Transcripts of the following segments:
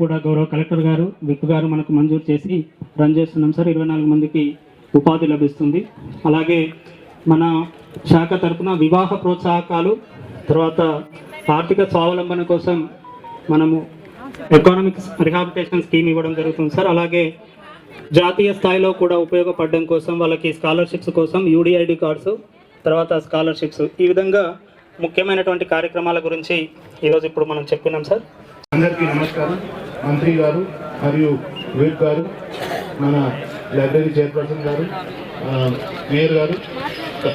కూడా గౌరవ కలెక్టర్ గారు విప్ గారు మనకు మంజూరు చేసి రన్ చేస్తున్నాం. సార్ ఇరవై నాలుగు మందికి ఉపాధి లభిస్తుంది. అలాగే మన శాఖ తరఫున వివాహ ప్రోత్సాహకాలు తర్వాత ఆర్థిక స్వావలంబన కోసం మనము ఎకానమిక్ రిహాబిటేషన్ స్కీమ్ ఇవ్వడం జరుగుతుంది సార్. అలాగే జాతీయ స్థాయిలో కూడా ఉపయోగపడడం కోసం వాళ్ళకి స్కాలర్షిప్స్ కోసం యూడిఐడి కార్డ్స్ తర్వాత స్కాలర్షిప్స్. ఈ విధంగా ముఖ్యమైనటువంటి కార్యక్రమాల గురించి ఈరోజు ఇప్పుడు మనం చెప్పుకున్నాం సార్. అందరికీ నమస్కారం. మంత్రి గారు మరియు విప్ గారు మన లైబ్రరీ చైర్పర్సన్ గారు మేయర్ గారు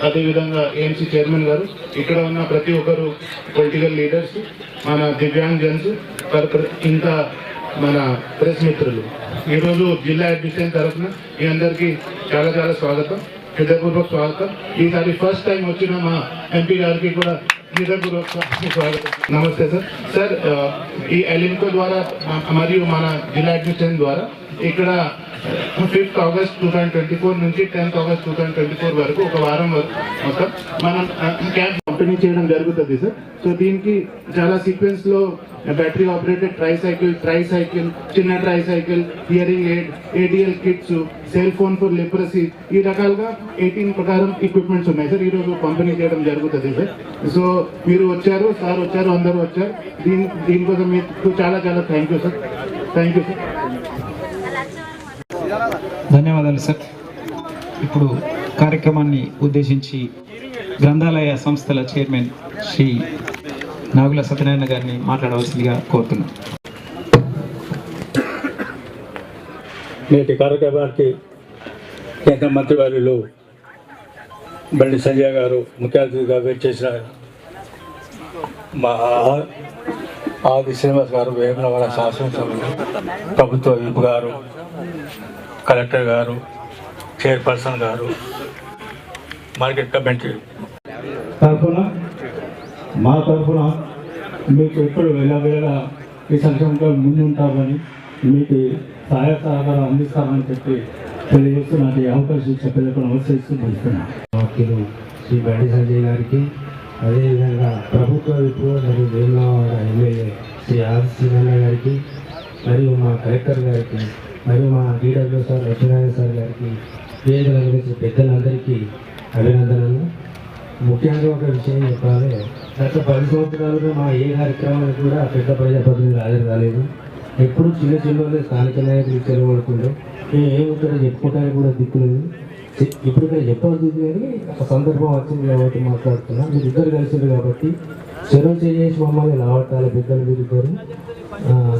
అదేవిధంగా ఏఎంసీ చైర్మన్ గారు ఇక్కడ ఉన్న ప్రతి ఒక్కరు పొలిటికల్ లీడర్స్ మన దివ్యాంగజన్స్ కర్- ఇంకా మన ప్రెస్ మిత్రులు. ఈరోజు జిల్లా అడ్మిషన్ తరఫున మీ అందరికీ చాలా చాలా స్వాగతం. హృదయపూర్వక స్వాగతం. ఈసారి ఫస్ట్ టైం వచ్చిన మా ఎంపీ గారికి కూడా హృదయపూర్వక స్వాగతం నమస్తే సార్. సార్ ఈ ఎలింకో ద్వారా మరియు మన జిల్లా అడ్మిషన్ ద్వారా ఇక్కడ fifth August two thousand twenty four నుంచి tenth August two thousand twenty four వరకు ఒక వారం వరకు మొత్తం మనం క్యాంప్ పంపిణీ చేయడం జరుగుతుంది సార్. సో దీనికి చాలా సీక్వెన్స్లో battery operated tricycle tricycle చిన్న tricycle hearing aid ADL kits cell phone for leprosy ఈ రకాలుగా ఎయిటీన్ ప్రకారం ఎక్విప్మెంట్స్ ఉన్నాయి సార్. ఈ రోజు పంపిణీ చేయడం జరుగుతుంది సార్. సో మీరు వచ్చారు సార్ వచ్చారు అందరూ వచ్చారు. దీని దీనికోసం మీకు చాలా చాలా thank you sir thank you sir ధన్యవాదాలు సార్ ఇప్పుడు కార్యక్రమాన్ని ఉద్దేశించి గ్రంథాలయ సంస్థల చైర్మన్ శ్రీ నాగుల సత్యనారాయణ గారిని మాట్లాడవలసిందిగా కోరుతున్నాం. నేటి కార్యక్రమానికి కేంద్ర మంత్రివర్యులు బండి సంజయ్ గారు ముఖ్య అతిథిగా చేసిన మా ఆది శ్రీనివాస్ గారు వేములవాడ శాసనసభ్యులు ప్రభుత్వ విప్ గారు కలెక్టర్ గారు చైర్పర్సన్ గారు మార్కెట్ కమిటీ. తరఫున మా తరఫున మీకు ఎప్పుడు వెళ్ళవేళ ఈ సంక్షేమంలో ముందుంటామని మీకు సహాయ సహకారం అందిస్తామని చెప్పి తెలియజేస్తూ నాకు ఈ అవకాశం ఇచ్చే ప్రజలకు నమస్కరిస్తూ శ్రీ బండి సంజయ్ గారికి అదేవిధంగా ప్రభుత్వ విప్పు మరియు వేములవాడ ఎమ్మెల్యే శ్రీ ఆర్ శివన్న గారికి మరియు మా కలెక్టర్ గారికి మరియు మా డీడబ్ల్యూ సార్ లక్ష్మీనారాయణ సార్ గారికి వేదిక అలంకరించిన పెద్దలందరికీ అభినందనలు. ముఖ్యంగా ఒక విషయం చెప్పాలి. గత పది సంవత్సరాలుగా మా ఏ కార్యక్రమానికి కూడా పెద్ద ప్రజాప్రతినిధులు హాజరు కాలేదు. ఎప్పుడు చిన్న చిన్న స్థానిక నాయకులు తెలియబడుతుండే మేము ఏమి ఇక్కడ చెప్పుకోవడానికి కూడా దిక్కులేదు ఇప్పుడు ఇక్కడ చెప్పవద్దు కానీ ఒక సందర్భం వచ్చింది కాబట్టి మాట్లాడుతున్నా. మీరు ఇద్దరు కలిసిండ్రు కాబట్టి చెరువు చేసి మమ్మల్ని లావటాల పెద్దలు మీరిద్దరు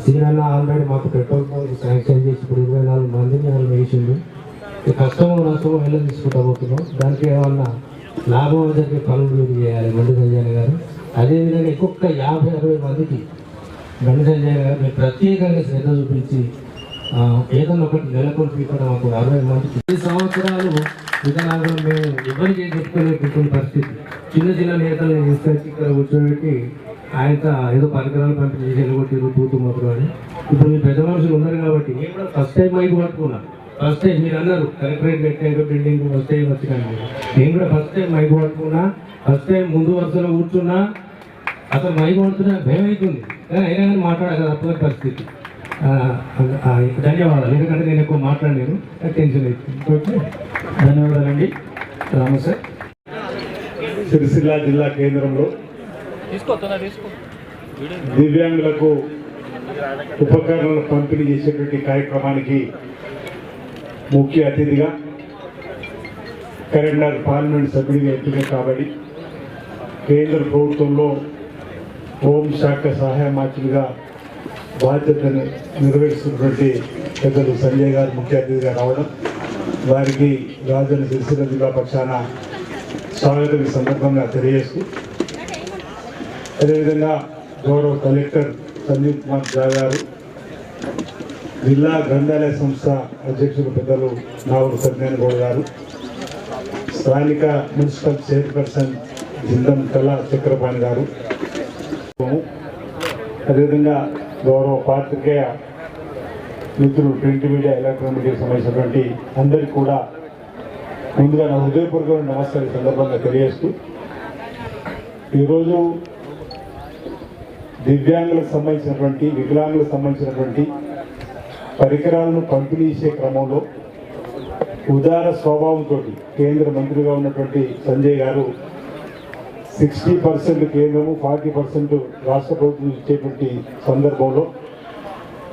సీనన్న ఆల్రెడీ మాకు పెట్రోల్ పంప్ శాంక్షన్ చేసి ఇప్పుడు ఇరవై నాలుగు మందిని వాళ్ళు వేసిండు. కష్టమో నష్టమో వెళ్ళి ఎలా తీసుకుంటా పోతున్నాం దానికి ఏమన్నా లాభం జరిగే పనులు మీరు చేయాలి బండి సంజయ్ గారు. అదేవిధంగా ఇంకొక యాభై అరవై మందికి బండి సంజయ్ గారు మీరు ప్రత్యేకంగా శ్రద్ధ చూపించి ఏదైనా ఒకటి నెలకొల్పి ఇక్కడ మాకు అరవై మందికి ఈ సంవత్సరాలు విధానాలు మేము ఎవరికి చెప్పుకోలేకుంటున్న పరిస్థితి. చిన్న చిన్న నేతలు తీసుకొచ్చి ఇక్కడ కూర్చోబెట్టి ఆయన ఏదో పరికరాలు పంపిణీ చేసి ఎలగొట్టిరు తూతు మొదలు అని. ఇప్పుడు మీ పెద్ద మనుషులు ఉన్నారు కాబట్టి నేను కూడా ఫస్ట్ టైం మైక్ పట్టుకున్నా. ఫస్ట్ టైం మీరు అన్నారు కలెక్టరేట్ పెట్టాక బిల్డింగ్ ఫస్ట్ టైం వచ్చినాను నేను. కూడా ఫస్ట్ టైం మైక్ పట్టుకున్నా ఫస్ట్ టైం ముందు వరుసలో కూర్చున్నా. అసలు మైక్ పడుతున్నా భయం అవుతుంది కానీ అయినా కానీ మాట్లాడక తప్పని పరిస్థితి. ధన్యవాదాలు. ఎందుకంటే నేను ఎక్కువ మాట్లాడలేను. టెన్షన్ అవుతుంది ఓకే ధన్యవాదాలండి. రామ సార్. సిరిసిల్ల జిల్లా కేంద్రంలో దివ్యాంగులకు ఉపకరణాలు పంపిణీ చేసేటువంటి కార్యక్రమానికి ముఖ్య అతిథిగా కరీంనగర్ పార్లమెంట్ సభ్యుడిగా ఎంపిక కాబట్టి కేంద్ర ప్రభుత్వంలో హోంశాఖ సహాయ మంత్రిగా బాధ్యతను నిర్వహిస్తున్నటువంటి పెద్దలు సంజయ్ గారు ముఖ్య అతిథిగా రావడం వారికి రాజధాని సిరిసిల్ల జిల్లా పక్షాన స్వాగతం ఈ సందర్భంగా తెలియజేస్తూ అదేవిధంగా గౌరవ కలెక్టర్ సందీప్ కుమార్ ఝా గారు జిల్లా గ్రంథాలయ సంస్థ అధ్యక్షులు పెద్దలు నావూరు సత్యనారాయణ గౌడ్ గారు స్థానిక మున్సిపల్ చైర్పర్సన్ జిందం కళా చక్రపాణి గారు అదేవిధంగా గౌరవ పాత్రికేయ మిత్రులు ప్రింట్ మీడియా ఎలక్ట్రానిక్ మీడియా సంబంధించినటువంటి అందరికీ కూడా ముందుగా నా హృదయపూర్వక నమస్కారం సందర్భంగా తెలియజేస్తూ ఈరోజు దివ్యాంగులకు సంబంధించినటువంటి వికలాంగులకు సంబంధించినటువంటి పరికరాలను పంపిణీ చేసే క్రమంలో ఉదార స్వభావంతో కేంద్ర మంత్రిగా ఉన్నటువంటి సంజయ్ గారు సిక్స్టీ పర్సెంట్ కేంద్రము ఫార్టీ పర్సెంట్ రాష్ట్ర ప్రభుత్వం ఇచ్చేటువంటి సందర్భంలో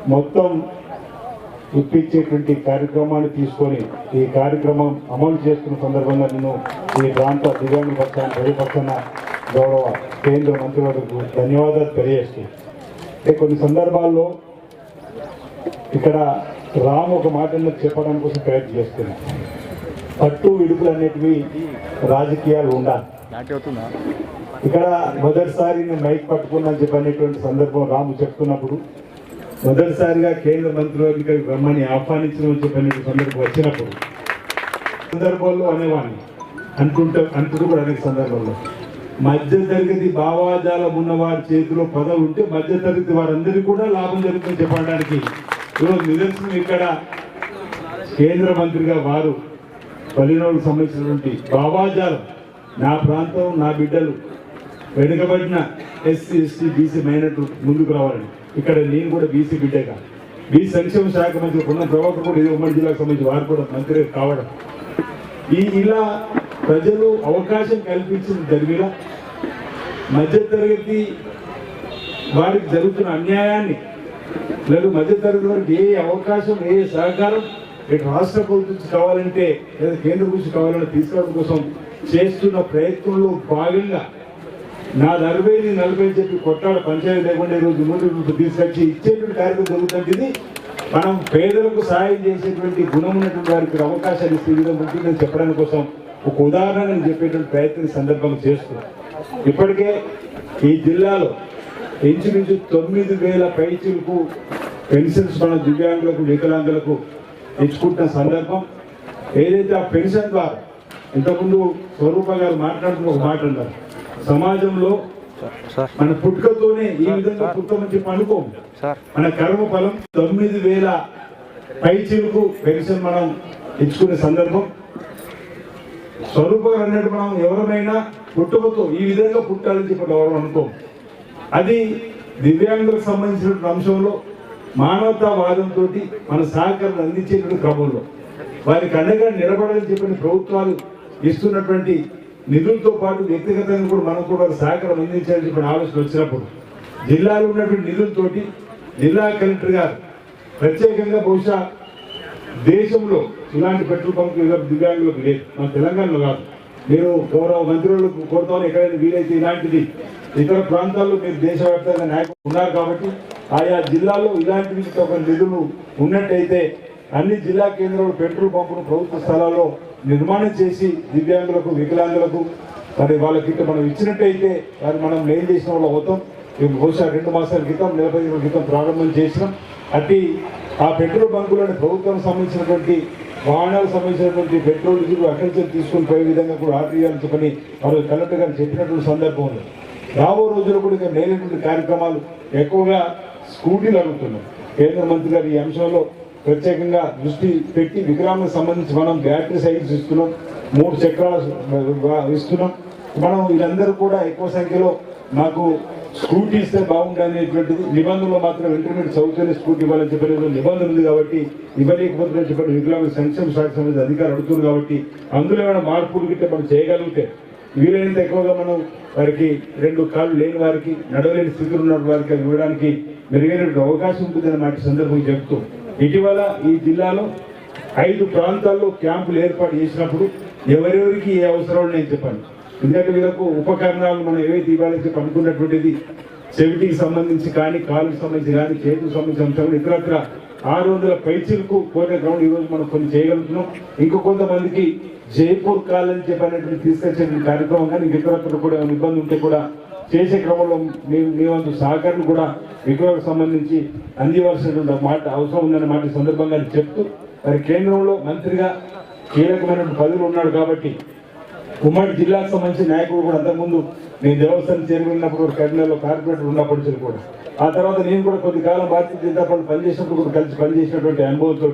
మొత్తం ఇప్పించేటువంటి కార్యక్రమాన్ని తీసుకొని ఈ కార్యక్రమం అమలు చేస్తున్న సందర్భంగా నేను ఈ ప్రాంత దివ్యాంగ పక్షాన్ని ప్రజపక్షాన గౌరవ కేంద్ర మంత్రివర్గకు ధన్యవాదాలు తెలియజేస్తాయి కొన్ని సందర్భాల్లో ఇక్కడ రామ్ ఒక మాట చెప్పడానికి కోసం ప్రయత్నం చేస్తున్నాను. పట్టు విడుపులు అనేటివి రాజకీయాలు ఉండాలి. ఇక్కడ మొదటిసారి నేను మైక్ పట్టుకున్నా చెప్పనేటువంటి సందర్భం రాము చెప్తున్నప్పుడు. మొదటిసారిగా కేంద్ర మంత్రివర్గ రమ్మని ఆహ్వానించడం చెప్పిన సందర్భం వచ్చినప్పుడు. సందర్భంలో అనేవాడిని. అనుకుంటా అంటూ కూడా అనేక సందర్భంలో మధ్య తరగతి భావాజాలం ఉన్న వారి చేతిలో పదవి ఉంటే మధ్య తరగతి వారందరికీ కూడా లాభం జరుగుతుంది చెప్పడానికి ఈరోజు నిదర్శనం ఇక్కడ. కేంద్ర మంత్రిగా వారు పల్లెనోళ్ళకు సంబంధించినటువంటి భావాజాలం నా ప్రాంతం నా బిడ్డలు వెనుకబడిన ఎస్సీ ఎస్టీ బీసీ మైనట్టు ముందుకు రావాలని. ఇక్కడ నేను కూడా బీసీ బిడ్డగా. బీసీ సంక్షేమ శాఖ మంత్రి ఉన్న ప్రభాకర్ కూడా ఇది ఉమ్మడి జిల్లాకు సంబంధించి వారు కూడా మంత్రి కావడం. ఈ ఇలా ప్రజలు అవకాశం కల్పించిన జరిగిన మధ్యతరగతి వారికి జరుగుతున్న అన్యాయాన్ని లేదు మధ్యతరగతి వారికి ఏ అవకాశం ఏ సహకారం ఇటు రాష్ట్ర ప్రభుత్వం కావాలంటే లేదా కేంద్ర గురించి కావాలంటే తీసుకోవడం కోసం చేస్తున్న ప్రయత్నంలో భాగంగా నా నలభై నలభై అని చెప్పి కొట్టాడు పంచాయతీ లేకుండా ఈరోజు ముందు తీసుకొచ్చి ఇచ్చేటువంటి కార్యక్రమం జరుగుతుంది మనం పేదలకు సహాయం చేసేటువంటి గుణం ఉన్నటువంటి వారికి అవకాశాలు ఇస్తే ఈ విధంగా ఉంటుందని చెప్పడానికి కోసం ఒక ఉదాహరణ నేను చెప్పేటువంటి ప్రయత్నం సందర్భంగా చేస్తున్నాం. ఇప్పటికే ఈ జిల్లాలో ఇంచుమించు తొమ్మిది వేల పైచులకు పెన్షన్స్ మన దివ్యాంగులకు వికలాంగులకు ఇచ్చుకుంటున్న సందర్భం. ఏదైతే ఆ పెన్షన్ ద్వారా ఇంతకుముందు స్వరూప గారు మాట్లాడుతున్న ఒక మాట అన్నారు. సమాజంలో మన పుట్టుకతోనే ఈ విధంగా పుట్టమని చెప్పి అనుకోము మన కర్మ ఫలం తొమ్మిది వేల పైచీలకు పెన్షన్ మనం ఇచ్చుకునే సందర్భం. స్వరూప అన్నట్టు మనం ఎవరమైనా పుట్టుకతో ఈ విధంగా పుట్టాలని చెప్పి ఎవరు అనుకోము. అది దివ్యాంగులకు సంబంధించిన అంశంలో మానవతావాదంతో మన సహకారం అందించేటువంటి క్రమంలో. వారికి అండగా నిలబడాలని చెప్పిన ప్రభుత్వాలు ఇస్తున్నటువంటి నిధులతో పాటు వ్యక్తిగతంగా కూడా మనం కూడా సహకారం అందించాలని చెప్పిన ఆలోచన వచ్చినప్పుడు జిల్లాలో ఉన్నటువంటి నిధులతోటి జిల్లా కలెక్టర్ గారు ప్రత్యేకంగా బహుశా దేశంలో ఇలాంటి పెట్రోల్ బంక్ దివ్యాంగులకు లేదు. మన తెలంగాణలో కాదు. మీరు గౌరవ మంత్రులకు కోరుతాను ఎక్కడైనా వీలైతే ఇలాంటిది. ఇతర ప్రాంతాల్లో మీరు దేశవ్యాప్తంగా నాయకులు ఉన్నారు కాబట్టి ఆయా జిల్లాలో ఇలాంటివి ఒక నిధులు ఉన్నట్టయితే అన్ని జిల్లా కేంద్రాలు పెట్రోల్ పంపును ప్రభుత్వ స్థలాల్లో నిర్మాణం చేసి దివ్యాంగులకు వికలాంగులకు మరి వాళ్ళకి ఇట్లా మనం ఇచ్చినట్టయితే వారు మనం లేని చేసిన వాళ్ళు అవుతాం. బహుశా రెండు మాసాల క్రితం నలభై రోజుల క్రితం ప్రారంభం చేసినాం. అట్టి ఆ పెట్రోల్ బంకులను ప్రభుత్వం సంబంధించినటువంటి వాహనాలకు సంబంధించినటువంటి పెట్రోల్ డీజిల్ అక్కడి నుంచి తీసుకొని పోయే విధంగా కూడా ఆర్డర్ చేయాలని చెప్పని వారు కలెక్టర్ గారు చెప్పినటువంటి సందర్భం ఉంది. రాబో రోజుల్లో కూడా ఇంకా లేనటువంటి కార్యక్రమాలు ఎక్కువగా స్కూటీలు అడుగుతున్నాం. కేంద్ర మంత్రి గారు ఈ అంశంలో ప్రత్యేకంగా దృష్టి పెట్టి వికలాంగులకు సంబంధించి మనం బ్యాటరీ సైకిల్స్ ఇస్తున్నాం మూడు చక్రాలు ఇస్తున్నాం. మనం వీళ్ళందరూ కూడా ఎక్కువ సంఖ్యలో మాకు స్కూటీ ఇస్తే బాగుండనేటువంటిది నిబంధనలు మాత్రం ఇంటర్మీడియట్ చదువుతూనే స్కూటీ ఇవ్వాలని చెప్పలేదు నిబంధన ఉంది కాబట్టి ఇవ్వలేకపోతుందని చెప్పారు వికలాంగ సంక్షేమ శాఖ సంబంధించి అధికారులు అడుగుతున్నారు కాబట్టి అందులో ఏమైనా మార్పులు గిట్టే మనం చేయగలిగితే వీలైనంత ఎక్కువగా మనం వారికి రెండు కాళ్ళు లేని వారికి నడవలేని స్థితిలో ఉన్న వారికి అది ఇవ్వడానికి మెరుగైనటువంటి అవకాశం ఉంటుందని మాట సందర్భంగా చెప్తూ ఇటీవల ఈ జిల్లాలో ఐదు ప్రాంతాల్లో క్యాంపులు ఏర్పాటు చేసినప్పుడు ఎవరెవరికి ఏ అవసరం నేను చెప్పాను ఎందుకంటే వీళ్ళకు ఉపకరణాలు మనం ఏవైతే ఇవ్వాలని పనుకున్నటువంటిది చెవిటికి సంబంధించి కానీ కాలుకి సంబంధించి కానీ చేతికి సంబంధించిన అంశాలు ఇతరత్ర ఆరు వందల పైచీలకు కోరిన గ్రౌండ్ ఈరోజు మనం కొన్ని చేయగలుగుతున్నాం. ఇంకో కొంతమందికి జైపూర్ కాలని చెప్పినటువంటి తీసుకొచ్చే కార్యక్రమం కానీ ఇతరత్ర కూడా ఇబ్బంది ఉంటే కూడా చేసే క్రమంలో మీ మీ వంతు సహకారం కూడా వికలాలకు సంబంధించి అందివలసినటువంటి మాట అవసరం ఉందనే మాట సందర్భంగా చెప్తూ మరి కేంద్రంలో మంత్రిగా కీలకమైనటువంటి పదవులు ఉన్నాడు కాబట్టి ఉమ్మడి జిల్లాకు సంబంధించిన నాయకుడు కూడా అంతకుముందు నేను దేవస్థానం చేరుకున్నప్పుడు కూడా కరీంనగర్లో కార్పొరేటర్ ఉన్నప్పటి నుంచి కూడా. ఆ తర్వాత నేను కూడా కొద్ది కాలం భారతీయ జనతా పార్టీ పనిచేసినప్పుడు కూడా కలిసి పనిచేసినటువంటి అనుభవంతో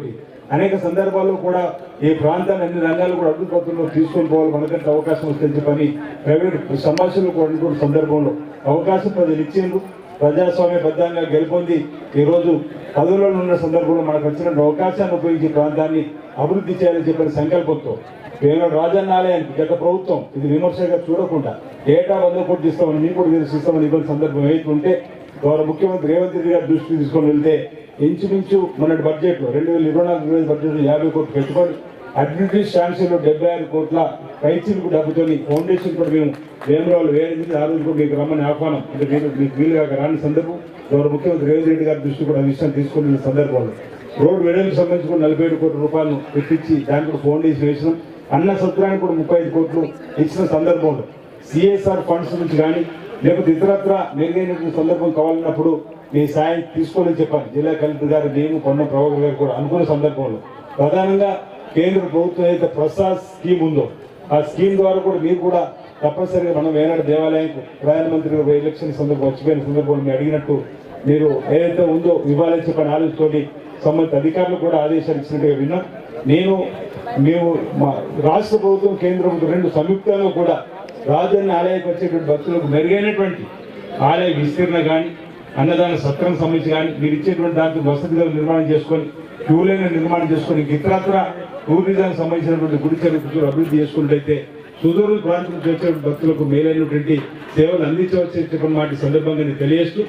అనేక సందర్భాల్లో కూడా ఈ ప్రాంతాన్ని అన్ని రంగాలు కూడా అభివృద్ధిలో తీసుకొని పోవాలి. మనకంటే అవకాశం వస్తే చెప్పని ప్రైవేట్ సంభాషణలు కూడా సందర్భంలో అవకాశం ప్రజలు ఇచ్చేందుకు ప్రజాస్వామ్యబద్ధంగా గెలుపొంది ఈరోజు పదవుల్లో ఉన్న సందర్భంలో మనకు వచ్చిన అవకాశాన్ని ఉపయోగించి ప్రాంతాన్ని అభివృద్ధి చేయాలని చెప్పిన సంకల్పంతో కేవలం రాజన్నాలయానికి గత ప్రభుత్వం ఇది విమర్శగా చూడకుండా ఏటా వంద కోట్లు ఇస్తామని మీకు కూడా తెలుసు. ఇస్తామని ఇబ్బంది సందర్భం ఏదైతే ఉంటే గౌరవ ముఖ్యమంత్రి రేవంత్ రెడ్డి గారి దృష్టికి తీసుకొని వెళ్తే ఇంచుమించు మన బడ్జెట్లో రెండు వేల ఇరవై నాలుగు ఇరవై ఐదు బడ్జెట్లో యాభై కోట్లు పెట్టుకొని అడ్మినిస్ట్రేటివ్ శాంక్షన్లో డెబ్బై ఆరు కోట్ల రైతులకు డబ్బుతోని ఫౌండేషన్ కూడా మేము వేమరావులు వేయింది ఆ రోజు కూడా మీకు రమ్మని ఆహ్వానం. అంటే మీరు మీకు వీలుగా రాని సందర్భం. గౌరవ ముఖ్యమంత్రి రేవంత్ రెడ్డి గారి దృష్టి కూడా ఆ విషయం తీసుకున్న సందర్భంలో. రోడ్డు వెడల్కి సంబంధించి కూడా నలభై ఏడు కోట్ల రూపాయలను ఇప్పించి దానికి కూడా ఫౌండేషన్ వేసినాం. అన్న సత్రానికి కూడా ముప్పై ఐదు కోట్లు ఇచ్చిన సందర్భంలో సిఎస్ఆర్ ఫండ్స్ నుంచి కానీ లేకపోతే ఇతరత్ర మెరుగైనటువంటి సందర్భం కావాలన్నప్పుడు మీ సాయం తీసుకోవాలని చెప్పాను జిల్లా కలెక్టర్ గారు నేను కొన్న ప్రభాకర్ గారు కూడా అనుకున్న సందర్భంలో. ప్రధానంగా కేంద్ర ప్రభుత్వం ఏదైతే ప్రసాద్ స్కీమ్ ఉందో ఆ స్కీమ్ ద్వారా కూడా మీరు కూడా తప్పనిసరిగా మనం ఏనాడు దేవాలయానికి ప్రధానమంత్రి గారు ఎలక్షన్ సందర్భం వచ్చిపోయిన సందర్భంలో మీరు అడిగినట్టు మీరు ఏదైతే ఉందో ఇవ్వాలని చెప్పిన ఆలోచనతోటి సంబంధిత అధికారులు కూడా ఆదేశాలు ఇచ్చినట్టుగా విన్నాం. నేను మేము మా రాష్ట్ర ప్రభుత్వం కేంద్ర ప్రభుత్వం రెండు సంయుక్తంగా కూడా రాజన్న ఆలయకు వచ్చేటువంటి భక్తులకు మెరుగైనటువంటి ఆలయ విస్తీర్ణ కానీ అన్నదాన సత్రం సంబంధించి కానీ మీరు ఇచ్చేటువంటి దానికి వసతిగా నిర్మాణం చేసుకొని క్యూలైన నిర్మాణం చేసుకొని ఇతరత్ర టూరిజానికి సంబంధించినటువంటి గుడి చరిత్ర అభివృద్ధి చేసుకున్నట్లయితే సుదూర ప్రాంతం వచ్చే భక్తులకు మేలైనటువంటి సేవలు అందించవచ్చు వాటి సందర్భంగా నేను తెలియజేస్తూ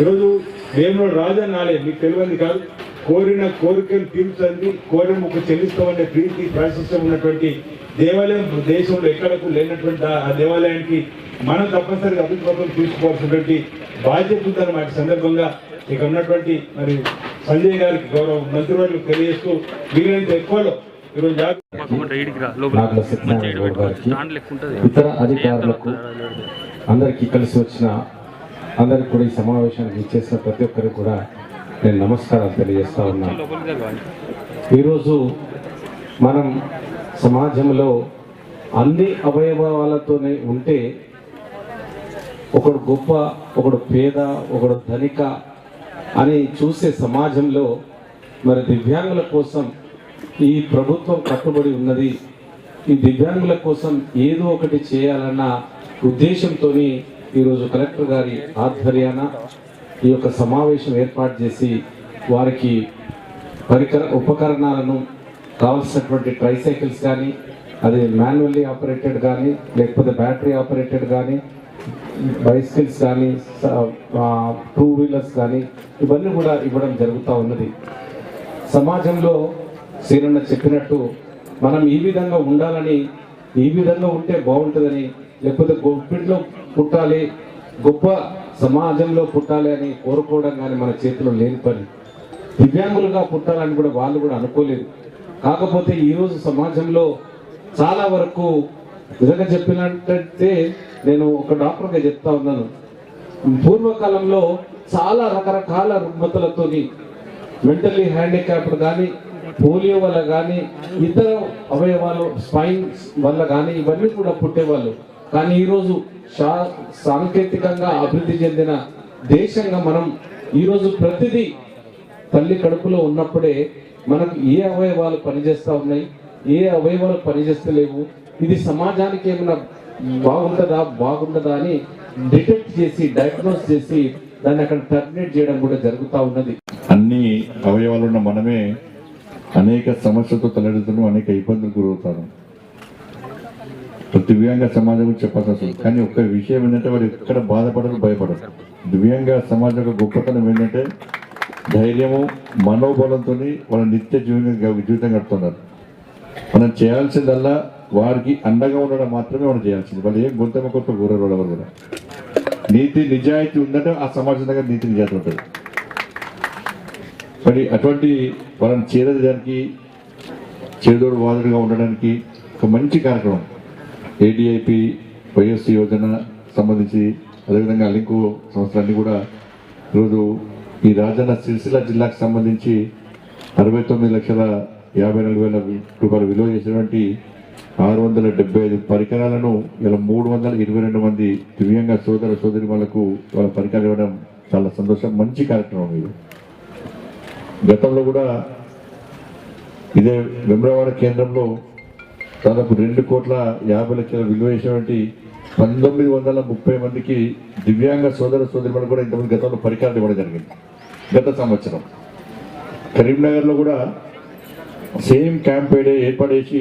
ఈరోజు వేములో రాజన్న ఆలయం మీకు తెలియంది కాదు. కోరిన కోరికలు తీర్చండి కోరిన ముక్కు చెల్లిస్తామనే ప్రీతి ప్రాశస్యం ఉన్నటువంటి దేవాలయం దేశంలో ఎక్కడకు లేనటువంటి ఆ దేవాలయానికి మనం తప్పనిసరిగా అభివృద్ధి పథకం తీసుకోవాల్సినటువంటి బాధ్యత ఉందని మాట సందర్భంగా ఇక ఉన్నటువంటి మరి సంజయ్ గారికి గౌరవ మంత్రివర్యులకు తెలియజేస్తూ వీలైనంత ఎక్కువలో ఈరోజు ఇతర అధికారులకు అందరికీ కలిసి వచ్చిన అందరికి కూడా ఈ సమావేశానికి ఇచ్చేసిన ప్రతి ఒక్కరికి కూడా నేను నమస్కారాలు తెలియజేస్తా ఉన్నాను ఈరోజు మనం సమాజంలో అన్ని అవయవాలతోనే ఉంటే ఒకడు గొప్ప ఒకడు పేద ఒకడు ధనిక అని చూసే సమాజంలో మరి దివ్యాంగుల కోసం ఈ ప్రభుత్వం కట్టుబడి ఉన్నది. ఈ దివ్యాంగుల కోసం ఏదో ఒకటి చేయాలన్న ఉద్దేశంతో ఈరోజు కలెక్టర్ గారి ఆధ్వర్యాన ఈ యొక్క సమావేశం ఏర్పాటు చేసి వారికి పరికర ఉపకరణాలను కావలసినటువంటి ట్రైసైకిల్స్ కానీ అది మాన్యువల్లీ ఆపరేటెడ్ కానీ లేకపోతే బ్యాటరీ ఆపరేటెడ్ కానీ బైసికల్స్ కానీ టూ వీలర్స్ కానీ ఇవన్నీ కూడా ఇవ్వడం జరుగుతూ ఉన్నది. సమాజంలో శ్రీరన్న చెప్పినట్టు మనం ఈ విధంగా ఉండాలని ఈ విధంగా ఉంటే బాగుంటుందని లేకపోతే గొప్పింట్లో పుట్టాలి గొప్ప సమాజంలో పుట్టాలి అని కోరుకోవడం కానీ మన చేతిలో లేని పని. దివ్యాంగులుగా పుట్టాలని కూడా వాళ్ళు కూడా అనుకోలేదు. కాకపోతే ఈరోజు సమాజంలో చాలా వరకు నిజంగా చెప్పినట్టయితే నేను ఒక డాక్టర్గా చెప్తా ఉన్నాను. పూర్వకాలంలో చాలా రకరకాల రుగ్మతలతో మెంటల్లీ హ్యాండిక్యాప్డ్ కానీ పోలియో వల్ల కానీ ఇతర అవయవాలు స్పైన్ వల్ల కానీ ఇవన్నీ కూడా పుట్టేవాళ్ళు. కానీ ఈరోజు శా సాంకేతికంగా అభివృద్ధి చెందిన దేశంగా మనం ఈరోజు ప్రతిదీ తల్లి కడుపులో ఉన్నప్పుడే మనకు ఏ అవయవాలు పనిచేస్తూ ఉన్నాయి? ఏ అవయవాలు పనిచేస్తలేవు? ఇది సమాజానికి ఏమైనా బాగుంటుందా బాగుండదా అని డిటెక్ట్ చేసి డయాగ్నోస్ చేసి దాన్ని అక్కడ టర్మినేట్ చేయడం కూడా జరుగుతూ ఉన్నది. అన్ని అవయవాలు ఉన్న మనమే అనేక సమస్యలతో తలెడుతున్నాం అనేక ఇబ్బందులు గురవుతారు. దివ్యాంగ సమాజం గురించి చెప్పాల్సి వస్తుంది. కానీ ఒక్క విషయం ఏంటంటే వారు ఎక్కడ బాధపడరు భయపడరు. దివ్యాంగ సమాజం యొక్క గొప్పతనం ఏంటంటే ధైర్యము మనోబలంతో వాళ్ళ నిత్య జీవితంగా జీవితం గడుపుతున్నారు. మనం చేయాల్సిందల్లా వారికి అండగా ఉండడం మాత్రమే మనం చేయాల్సింది. వాళ్ళు ఏం గొంతమ కొత్త కూరరు ఎవరు కూడా. నీతి నిజాయితీ ఉందంటే ఆ సమాజం దగ్గర నీతి నిజాయితీ ఉంటుంది. మరి అటువంటి వాళ్ళని చేరడానికి చేదోడు వాదుడుగా ఉండడానికి ఒక మంచి కార్యక్రమం. ఏడిఐపి వైఎస్ యోజన సంబంధించి అదేవిధంగా లింకు సంస్థలన్నీ కూడా ఈరోజు ఈ రాజన్న సిరిసిల్ల జిల్లాకు సంబంధించి అరవై తొమ్మిది లక్షల యాభై నాలుగు వేల రూపాయలు విలువ చేసినటువంటి ఆరు వందల డెబ్బై ఐదు పరికరాలను ఇలా మూడు వందల ఇరవై రెండు మంది దివ్యంగ సోదర సోదరి వాళ్ళకు వాళ్ళ పరికరాలు ఇవ్వడం చాలా సంతోషం మంచి కార్యక్రమం ఇది. గతంలో కూడా ఇదే వెమ్రవాడ కేంద్రంలో దాదాపు రెండు కోట్ల యాభై లక్షల విలువ చేసినటువంటి పంతొమ్మిది వందల ముప్పై మందికి దివ్యాంగ సోదర సోదరులు కూడా ఇంతమంది గతంలో పరికరాలు ఇవ్వడం జరిగింది. గత సంవత్సరం. కరీంనగర్లో కూడా సేమ్ క్యాంప్ ఏడే ఏర్పాటేసి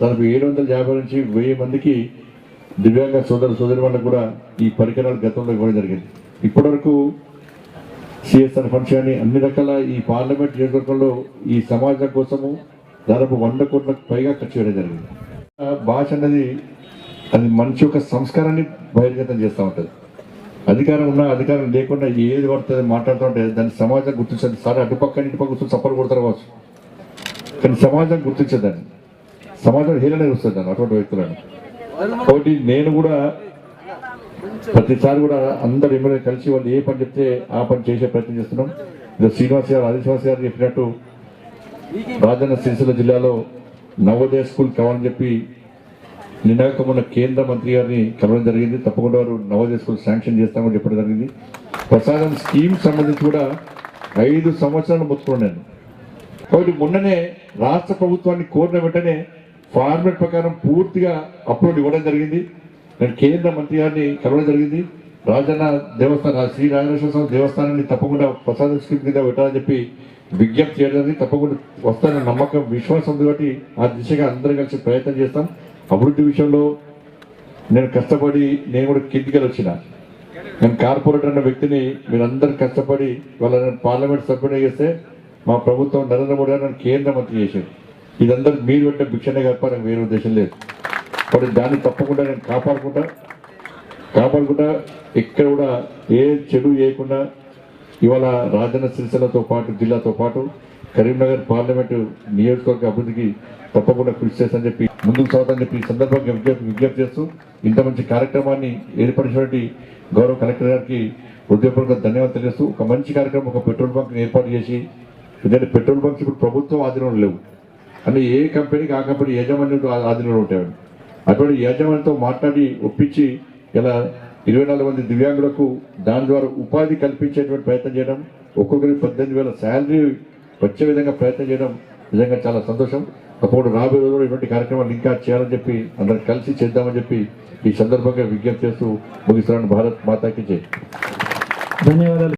దాదాపు ఏడు వందల యాభై నుంచి వెయ్యి మందికి దివ్యాంగ సోదర సోదరి వాళ్ళకు కూడా ఈ పరికరాలు గతంలో ఇవ్వడం జరిగింది. ఇప్పటివరకు సిఎస్ఆర్ ఫండ్స్ కానీ అన్ని రకాల ఈ పార్లమెంట్ నియోజకవర్గంలో ఈ సమాజం కోసము దాదాపు వంద కోట్లకు పైగా ఖర్చు చేయడం జరిగింది. ఆ భాష అన్నది అది మనిషి యొక్క సంస్కారాన్ని బహిర్గతం చేస్తూ ఉంటుంది. అధికారం ఉన్నా అధికారం లేకుండా ఏది పడుతుంది మాట్లాడుతుంటే దాన్ని సమాజం గుర్తించదు. సరే అటుపక్క ఇటుపక్క కూర్చొని చప్పలు కొడతారు కావచ్చు. కానీ సమాజం గుర్తించదండి సమాజం హీలనే వస్తుంది దాన్ని అటువంటి వ్యక్తులను. కాబట్టి నేను కూడా ప్రతిసారి కూడా అందరు ఎమ్మెల్యే కలిసి వాళ్ళు ఏ పని చెప్తే ఆ పని చేసే ప్రయత్నం చేస్తున్నాం. ఇదో శ్రీనివాస్ గారు ఆది గారు చెప్పినట్టు రాజన్న సిరిసిల్ల జిల్లాలో నవోదయ స్కూల్ కావాలని చెప్పి నిన్నక మొన్న కేంద్ర మంత్రి గారిని కలవడం జరిగింది. తప్పకుండా వారు నవోదయ స్కూల్ శాంక్షన్ చేస్తామని చెప్పడం జరిగింది. ప్రసాదం స్కీమ్ సంబంధించి కూడా ఐదు సంవత్సరాలు మొత్తుకున్నాను కాబట్టి మొన్ననే రాష్ట్ర ప్రభుత్వాన్ని కోరిన వెంటనే ఫార్మేట్ ప్రకారం పూర్తిగా అప్లోడ్ ఇవ్వడం జరిగింది. నేను కేంద్ర మంత్రి గారిని కలవడం జరిగింది. రాజన్న దేవస్థానం శ్రీ రాజేశ్వర స్వామి దేవస్థానాన్ని తప్పకుండా ప్రసాద స్కీమ్ కింద పెట్టాలని చెప్పి విజ్ఞప్తి చేయడం జరిగింది. తప్పకుండా వస్తానన్న నమ్మకం విశ్వాసం ఉంది కాబట్టి ఆ దిశగా అందరం కలిసి ప్రయత్నం చేస్తాం. అభివృద్ధి విషయంలో నేను కష్టపడి నేను కూడా కిందికి వచ్చిన. నేను కార్పొరేట్ అన్న వ్యక్తిని మీరందరూ కష్టపడి వాళ్ళ పార్లమెంట్ సభ్యుడే చేస్తే మా ప్రభుత్వం నరేంద్ర మోడీ గారు నన్ను కేంద్ర మంత్రి చేశారు. ఇదందరూ మీరు పెట్టే భిక్షనే కప్ప నాకు వేరే ఉద్దేశం లేదు. కాబట్టి దాన్ని తప్పకుండా నేను కాపాడుకుంటా. కాపాడుకుంటా. ఎక్కడ కూడా ఏ చెడు చేయకుండా ఇవాళ రాజన్న సిరిసిల్లతో పాటు జిల్లాతో పాటు కరీంనగర్ పార్లమెంటు నియోజకవర్గ అభివృద్ధికి తప్పకుండా కృషి చేస్తా చెప్పి ముందుకు సాగుతానని చెప్పి ఈ సందర్భంగా విజ్ఞప్తి విజ్ఞప్తి చేస్తూ ఇంత మంచి కార్యక్రమాన్ని ఏర్పరిచినటువంటి గౌరవ కలెక్టర్ గారికి హృదయపూర్వక ధన్యవాదాలు తెలియజేస్తూ ఒక మంచి కార్యక్రమం ఒక పెట్రోల్ బంక్ ఏర్పాటు చేసి ఎందుకంటే పెట్రోల్ బంక్స్ ఇప్పుడు ప్రభుత్వం ఆధీనంలో లేవు. అంటే ఏ కంపెనీకి ఆ కంపెనీ యాజమాన్యం ఆధీనంలో ఉంటాడు అటువంటి యాజమాన్యంతో మాట్లాడి ఒప్పించి ఇలా ఇరవై నాలుగు మంది దివ్యాంగులకు దాని ద్వారా ఉపాధి కల్పించేటువంటి ప్రయత్నం చేయడం ఒక్కొక్కరికి పద్దెనిమిది వేల శాలరీ వచ్చే విధంగా ప్రయత్నం చేయడం నిజంగా చాలా సంతోషం. అప్పుడు రాబోయే రోజుల్లో ఇటువంటి కార్యక్రమాలు ఇంకా చేయాలని చెప్పి అందరం కలిసి చేద్దామని చెప్పి ఈ సందర్భంగా విజ్ఞప్తి చేస్తూ ముగిస్తున్నాను. భారత్ మాతాకి జై. ధన్యవాదాలు.